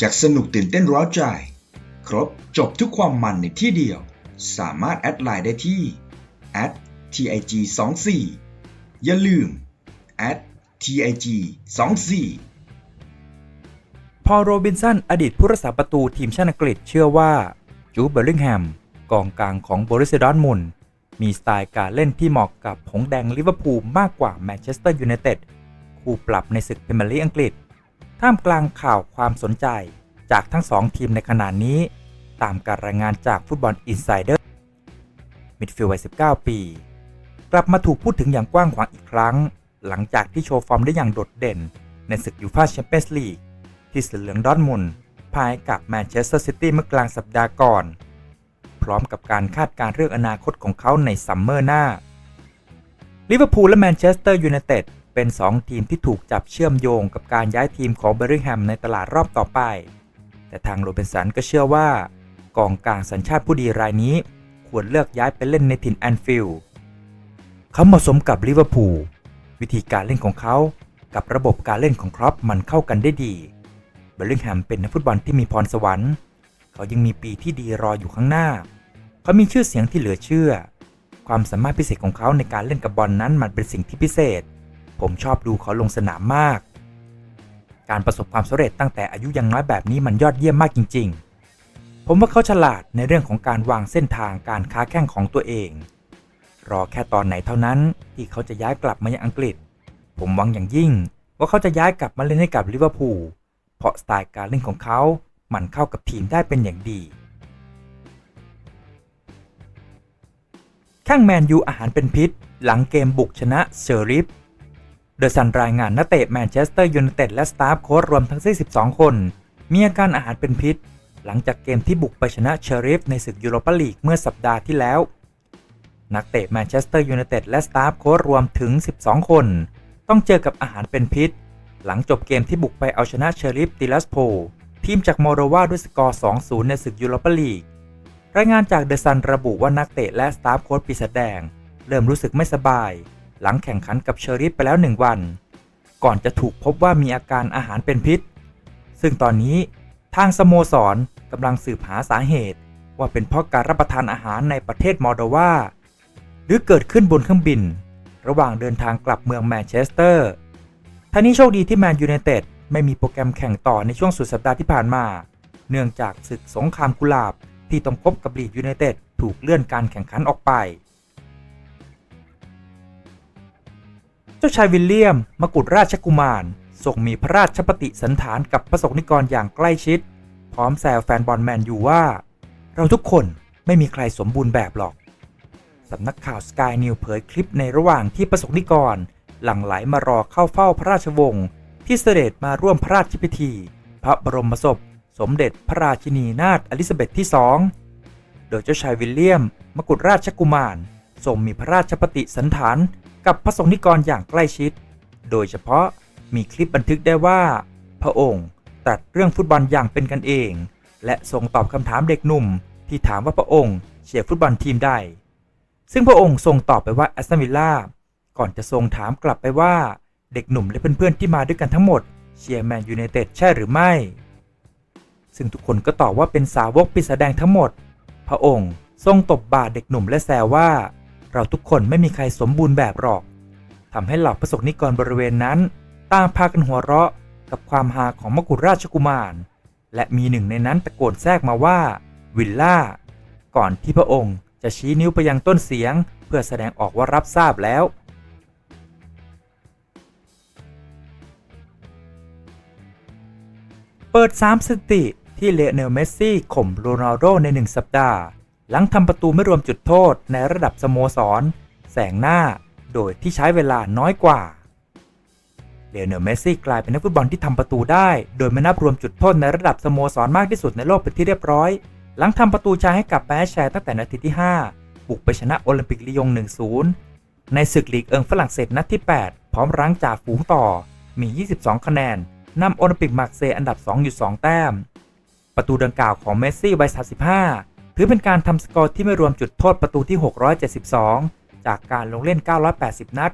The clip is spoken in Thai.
จากสนุกตื่นเต้นร้าวใจ ครบจบทุกความมันในที่เดียว สามารถแอดไลน์ได้ที่ @tig 2 4อย่าลืม @tig 2 4พอโรบินสันอดีตผู้รักษาประตูทีมชาติอังกฤษเชื่อว่า จูเบอร์ลิงแฮม กองกลางของบริสดอร์ทมุนมีสไตล์การเล่นที่เหมาะกับหงแดงลิเวอร์พูลมากกว่าแมนเชสเตอร์ยูไนเต็ดคู่ปรับในศึกพรีเมียร์ลีกอังกฤษ ท่ามกลางข่าวความสนใจจากทั้งสองทีมในขณะนี้ ตามการรายงานจากฟุตบอลอินไซเดอร์มิดฟิลด์วัย 19 ปี กลับมาถูกพูดถึงอย่างกว้างขวางอีกครั้ง หลังจากที่โชว์ฟอร์มได้อย่างโดดเด่น ในศึกยูฟ่าแชมเปี้ยนส์ลีกที่สีเหลืองดอทมุนด์พ่ายกับแมนเชสเตอร์ซิตี้เมื่อกลางสัปดาห์ก่อน พร้อมกับการคาดการเรื่องอนาคตของเขาในซัมเมอร์หน้าลิเวอร์พูลและแมนเชสเตอร์ยูไนเต็ด เป็น 2 ทีมที่ถูกจับเชื่อมโยงกับการย้ายทีมของเบอร์ริงแฮมในตลาดรอบต่อไป แต่ทางโรเบนสันก็เชื่อว่ากองกลางสัญชาติผู้ดีรายนี้ ควรเลือกย้ายไปเล่นในถิ่นแอนฟิลด์เขาเหมาะสมกับลิเวอร์พูลวิธีการเล่นของเขากับระบบการเล่นของครอปมันเข้ากันได้ดี เบลลิงแฮมเป็นนักฟุตบอลที่มีพรสวรรค์ เขายังมีปีที่ดีรออยู่ข้างหน้า เขามีชื่อเสียงที่เหลือเชื่อ ความสามารถพิเศษของเขาในการเล่นกับบอลนนั้นมันเป็นสิ่งที่พิเศษ ผมชอบดูเขาลงสนามมาก การประสบความสำเร็จตั้งแต่อายุยังน้อยแบบนี้มันยอดเยี่ยมมากจริง ๆ ผมว่าเขาฉลาดในเรื่องของการวางเส้นทางการค้าแข่งของตัวเอง รอแค่ตอนไหนเท่านั้นที่เขาจะย้ายกลับมายังอังกฤษ ผมหวังอย่างยิ่งว่าเขาจะย้ายกลับมาเล่นให้กับลิเวอร์พูล เพราะสไตล์การเล่นของเขา มันเข้ากับทีมได้เป็นอย่างดีแข้งแมนยูอาหารเป็นพิษ หลังเกมบุกชนะเชอริฟ เดอะซันรายงานนักเตะแมนเชสเตอร์ยูไนเต็ดและสตาฟโค้ชรวมทั้งสิ้น 12 คน มีอาการอาหารเป็นพิษ หลังจากเกมที่บุกไปชนะเชอริฟในศึกยูโรปาลีกเมื่อสัปดาห์ที่แล้ว นักเตะแมนเชสเตอร์ยูไนเต็ดและสตาฟโค้ชรวมถึง 12 คน ต้องเจอกับอาหารเป็นพิษ หลังจบเกมที่บุกไปเอาชนะเชอริฟติลัสโพทีมจากโมโรวาด้วยสกอร์ 2-0 ในศึกยูโรปาลีก รายงานจากเดอะซันระบุว่านักเตะและสตาฟโค้ชปีศาจแดง เริ่มรู้สึกไม่สบาย หลังแข่งขันกับเชอริฟไปแล้ว 1 วัน ก่อนจะถูกพบว่ามีอาการอาหารเป็นพิษ ซึ่งตอนนี้ทางสโมสรกำลังสืบหาสาเหตุ ว่าเป็นเพราะการรับประทานอาหารในประเทศมอลโดวาหรือเกิดขึ้นบนเครื่องบิน ระหว่างเดินทางกลับเมืองแมนเชสเตอร์ท่านี้โชคดีที่แมนยูไนเต็ดไม่มีโปรแกรมแข่งต่อในช่วงสุดสัปดาห์ที่ผ่านมา เนื่องจากศึกสงครามกุหลาบที่ต้องพบกับลีดยูไนเต็ดถูกเลื่อนการแข่งขันออกไป เจ้าชายวิลเลียมมกุฎราชกุมารทรงมีพระราชปฏิสันฐานกับประสงนิกรอย่างใกล้ชิด พร้อมแซวแฟนบอลแมนยูว่า เราทุกคนไม่มีใครสมบูรณ์แบบหรอก สำนักข่าวสกายนิวเผยคลิปในระหว่างที่ประสงนิกร หลั่งไหลมารอเข้าเฝ้าพระราชวงศ์ที่เสด็จมาร่วมพระราชพิธี พระบรมศพ สมเด็จพระราชินีนาถอลิซาเบธที่สองโดยเจ้าชายวิลเลียม มกุฎราชกุมาร ทรงมีพระราชปฏิสันฐานกับพระสงฆ์นิกรอย่างใกล้ชิด โดยเฉพาะมีคลิปบันทึกได้ว่า พระองค์ตรัสเรื่องฟุตบอลอย่างเป็นกันเอง และทรงตอบคำถามเด็กหนุ่ม ที่ถามว่าพระองค์เชียร์ฟุตบอลทีมใด ซึ่งพระองค์ทรงตอบไปว่าแอสตันวิลล่า ก่อนจะทรงถามกลับไปว่าเด็กหนุ่มและเพื่อนๆที่มาด้วยกันทั้งหมดเชียร์แมนยูไนเต็ดใช่หรือไม่ ซึ่งทุกคนก็ตอบว่าเป็นสาวกปีศาจแดงทั้งหมด พระองค์ทรงตบบ่าเด็กหนุ่มและแซวว่า เราทุกคนไม่มีใครสมบูรณ์แบบหรอกทำให้เหล่าประสบนิกรบริเวณนั้นต่างพากันหัวเราะกับความฮาของมกุฎราชกุมาร และมีหนึ่งในนั้นตะโกนแทรกมาว่า วิลล่า ก่อนที่พระองค์จะชี้นิ้วไปยังต้นเสียง เพื่อแสดงออกว่ารับทราบแล้วเปิด3สถิติที่เลเนลเมสซี่ข่มโรนัลโดใน 1 สัปดาห์ หลังทำประตูไม่รวมจุดโทษในระดับสโมสร แสงหน้าโดยที่ใช้เวลาน้อยกว่าเลโอเนลเมสซี่กลายเป็นนักฟุตบอลที่ทำประตูได้ โดยไม่นับรวมจุดโทษในระดับสโมสรมากที่สุดในโลกเป็นที่เรียบร้อย หลังทำประตูชัยให้กับแปแชร์ตั้งแต่นาทีที่ 5 บุกไปชนะโอลิมปิกลียง 1-0 ในศึกลีกเอิงฝรั่งเศสนัดที่ 8 พร้อมรั้งจ่าฝูงต่อ มี 22 คะแนนนำโอลิมปิกมาร์เซย์อันดับ 2 อยู่ 2 แต้ม ประตูดังกล่าวของเมสซี่วัย35 ถือเป็นการทำสกอร์ที่ไม่รวมจุดโทษประตูที่ 672 จากการลงเล่น 980 นัด